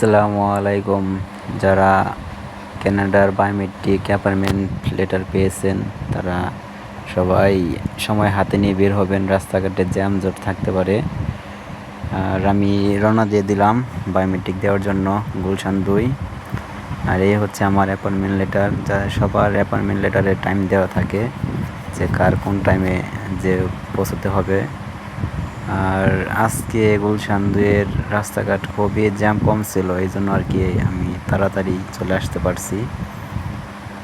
আসসালামু আলাইকুম। যারা ক্যানাডার বায়োমেট্রিক অ্যাপয়েন্টমেন্ট লেটার পেয়েছেন, তারা সবাই সময় হাতে নিয়ে বের হবেন। রাস্তাঘাটে জ্যাম জট থাকতে পারে। আর আমি রওনা দিয়ে দিলাম বায়োমেট্রিক দেওয়ার জন্য, গুলশান দুই। আর এই হচ্ছে আমার অ্যাপয়েন্টমেন্ট লেটার, যা সবার অ্যাপয়েন্টমেন্ট লেটারে টাইম দেওয়া থাকে যে কার কোন টাইমে যে পৌঁছতে হবে। আর আজকে গুলশান দুয়ের রাস্তাঘাট খুবই জ্যাম কম ছিল, এই জন্য আর কি আমি তাড়াতাড়ি চলে আসতে পারছি।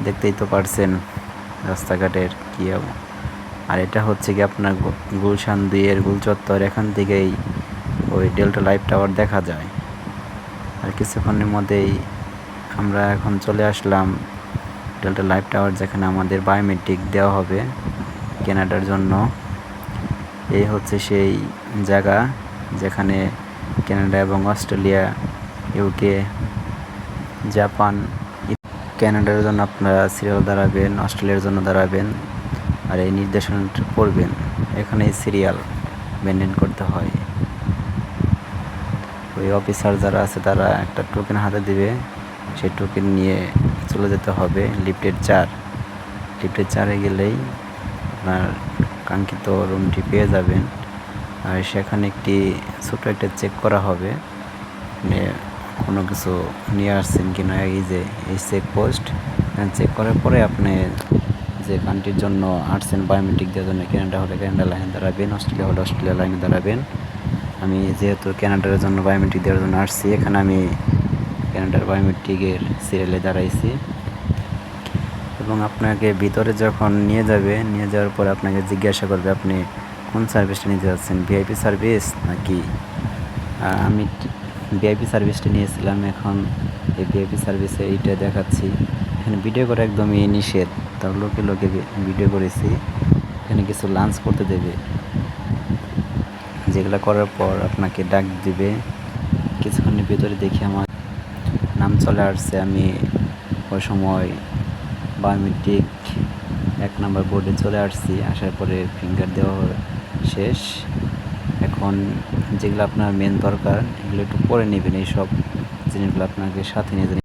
দেখতেই তো পারছেন রাস্তাঘাটের কী আর এটা হচ্ছে কি আপনার গুলশান দুয়ের গুলচত্বর, এখান থেকেই ওই ডেল্টা লাইফ টাওয়ার দেখা যায়। আর কিছুক্ষণের মধ্যেই আমরা এখন চলে আসলাম ডেল্টা লাইফ টাওয়ার যেখানে আমাদের বায়োমেট্রিক দেওয়া হবে কেনাডার জন্য। এই হচ্ছে সেই জায়গা যেখানে কানাডা এবং অস্ট্রেলিয়া ইউকে জাপান, কানাডার জন্য আপনারা সিরিয়াল দাঁড়াবেন, অস্ট্রেলিয়ার জন্য দাঁড়াবেন, আর এই নির্দেশনাটা পড়বেন। এখানে সিরিয়াল মেনটেন করতে হয়। ওই অফিসার যারা আছে তারা একটা টোকেন হাতে দিবে। সেই টোকেন নিয়ে চলে যেতে হবে লিফটের চার লিফটের চারে গেলেই আপনার কাঙ্ক্ষিত রুমটি পেয়ে যাবেন। আর সেখানে একটি ছোট একটা চেক করা হবে। কোনো কিছু নিয়ে আসছেন কি না এই যে, এই চেক পোস্ট চেক করার পরে আপনি যে কান্ট্রির জন্য আসছেন বায়োমেট্রিক দেওয়ার জন্য ক্যানাডা হলে ক্যানাডা লাইনে দাঁড়াবেন অস্ট্রেলিয়া হলে অস্ট্রেলিয়া লাইনে দাঁড়াবেন। আমি যেহেতু ক্যানাডার জন্য বায়োমেট্রিক দেওয়ার জন্য আসছি, এখানে আমি ক্যানাডার বায়োমেট্রিকের সিরিয়ালে দাঁড়াইছি। এবং আপনাকে ভিতরে যখন নিয়ে যাবে, নিয়ে যাওয়ার পর আপনাকে জিজ্ঞাসা করবে, আপনি কোন সার্ভিসটা নিতে যাচ্ছেন, ভিআইপি সার্ভিস নাকি? আমি ভিআইপি সার্ভিসটা নিয়েছিলাম, এখন এই ভিআইপি সার্ভিসে এইটা দেখাচ্ছি। এখানে ভিডিও করা একদমই নিষেধ। তার লোকে লোকে ভিডিও করেছি। এখানে কিছু লাঞ্চ করতে দেবে। যেগুলো করার পর আপনাকে ডাক দিবে। কিছুক্ষণের ভিতরে দেখি আমার নাম চলে আসছে। আমি ওই সময় বায়োমেট্রিক এক নম্বর বোর্ডে চলে আসছি। আসার পরে ফিঙ্গার দেওয়া শেষ। এখন যেগুলো আপনার মেন দরকার, এগুলো একটু পরে নেবেন। এইসব জিনিসগুলো আপনাকে সাথে নিয়ে